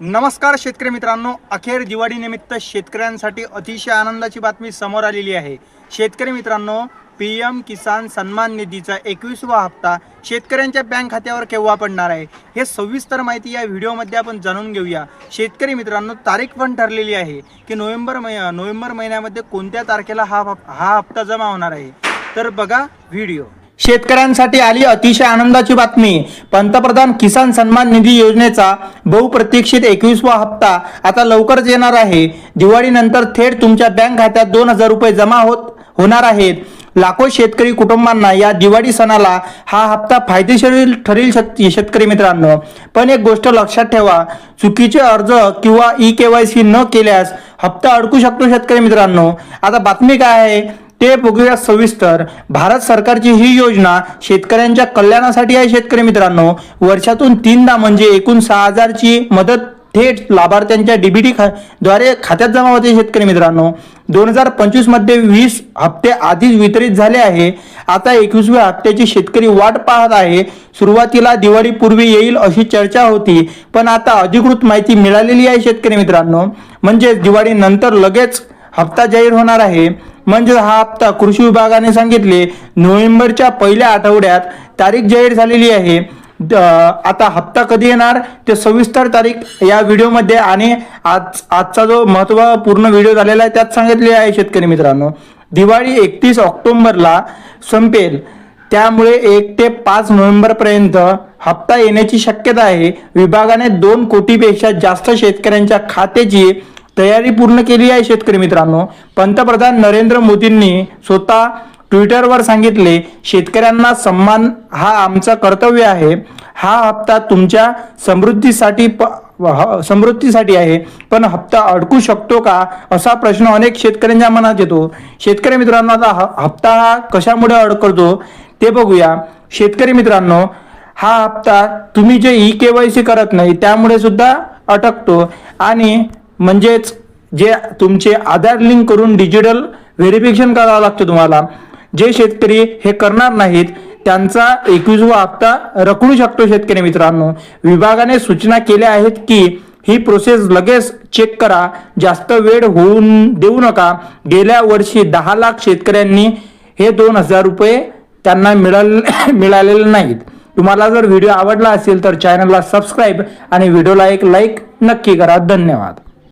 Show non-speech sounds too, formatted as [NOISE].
नमस्कार शेतकरी मित्रांनो. अखेर दिवाळीनिमित्त शेतकऱ्यांसाठी अतिशय आनंदाची बातमी समोर आलेली आहे. शेतकरी मित्रांनो पी एम किसान सन्मान निधीचा एकवीसवा हप्ता शेतकऱ्यांच्या बँक खात्यावर केव्हा पडणार आहे? हे सविस्तर माहिती या व्हिडिओमध्ये आपण जाणून घेऊया. शेतकरी मित्रांनो तारीख पण ठरलेली आहे की नोव्हेंबर मै नोव्हेंबर महिन्यामध्ये कोणत्या तारखेला हा हप- हा हप्ता जमा होणार आहे? तर बघा व्हिडिओ. शेतकऱ्यांसाठी आली अतिशय आनंदाची बातमी. पंतप्रधान किसान सन्मान निधी योजनेचा बहुप्रतीक्षित एकवीसवा हप्ता आता लवकरच येणार आहे. दिवाळीनंतर थेट तुमच्या बँक खात्यात दोन हजार रुपये जमा होत होणार आहेत. लाखो शेतकरी कुटुंबांना या दिवाळी सणाला हा हप्ता फायदेशीर ठरेल शेतकरी मित्रांनो. पण एक गोष्ट लक्षात ठेवा चुकीचे अर्ज किंवा ई के वाय सी न केल्यास हप्ता अडकू शकतो शेतकरी मित्रांनो. आता बातमी काय आहे? ते बघूया सविस्तर. भारत सरकारची ही योजना शेतकऱ्यांच्या कल्याणासाठी आहे शेतकरी मित्रांनो. वर्षातून तीनदा म्हणजे एकूण सहा हजारची मदत थेट लाभार्थ्यांच्या डीबीटी खा द्वारे खात्यात जमा होते शेतकरी मित्रांनो. दोन हजार पंचवीसमध्ये वीस हप्ते आधीच वितरित झाले आहे. आता एकवीसव्या हप्त्याची शेतकरी वाट पाहत आहे. सुरुवातीला दिवाळीपूर्वी येईल अशी चर्चा होती पण आता अधिकृत माहिती मिळालेली आहे शेतकरी मित्रांनो. म्हणजे दिवाळीनंतर लगेच हप्ता जाहीर होणार आहे. म्हणजे हा हप्ता कृषी विभागाने सांगितले. नोव्हेंबरच्या पहिल्या आठवड्यात तारीख जाहीर झालेली आहे. द- आता हप्ता कधी येणार ते सविस्तर तारीख या व्हिडिओमध्ये आणि आज आजचा जो महत्त्वपूर्ण व्हिडिओ झालेला आहे त्यात सांगितले आहे शेतकरी मित्रांनो. दिवाळी एकतीस ऑक्टोंबरला संपेल. त्यामुळे एक ते पाच नोव्हेंबरपर्यंत हप्ता येण्याची शक्यता आहे. विभागाने दोन कोटीपेक्षा जास्त शेतकऱ्यांच्या खात्याची तयारी पूर्ण केली आहे शेतकरी मित्रांनो. पंतप्रधान नरेंद्र मोदींनी स्वतः ट्विटरवर सांगितले शेतकऱ्यांना सन्मान हा आमचा कर्तव्य आहे. हा हप्ता तुमच्या समृद्धीसाठी प ह- समृद्धीसाठी आहे. पण हप्ता अडकू शकतो का? असा प्रश्न अनेक शेतकऱ्यांच्या मनात येतो. शेतकरी मित्रांनो आता ह- हप्ता हा कशामुळे अडकतो ते बघूया. शेतकरी मित्रांनो हा हप्ता तुम्ही जे ई के वाय सी करत नाही त्यामुळे सुद्धा अटकतो. आणि म्हणजेच जे तुमचे आधार लिंक करून डिजिटल व्हेरिफिकेशन करावं लागतं तुम्हाला. जे शेतकरी हे करणार नाहीत त्यांचा एकवीसवा हप्ता रखडू शकतो शेतकरी मित्रांनो. विभागाने सूचना केल्या आहेत की ही प्रोसेस लगेच चेक करा. जास्त वेळ होऊन देऊ नका. गेल्या वर्षी दहा लाख शेतकऱ्यांनी हे दोन हजार रुपये त्यांना मिळाल [COUGHS] मिळालेले नाहीत. तुम्हाला जर व्हिडिओ आवडला असेल तर चॅनलला सबस्क्राईब आणि व्हिडिओला एक लाईक नक्की करा. धन्यवाद.